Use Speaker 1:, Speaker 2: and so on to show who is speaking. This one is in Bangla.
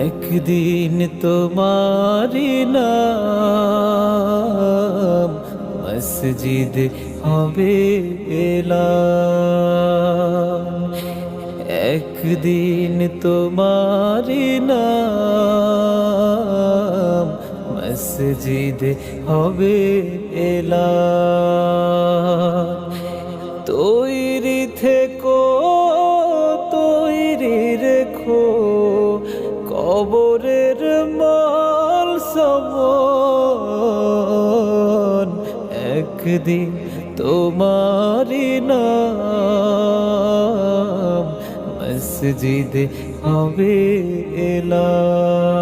Speaker 1: একদিন তোমারি নাম মসজিদ হবে একদিন তোমারি নাম মসজিদ হবে এলাম তৈরি কবরের মাল সমন একদিন তোমারি নাম। মসজিদ হবে এলাম।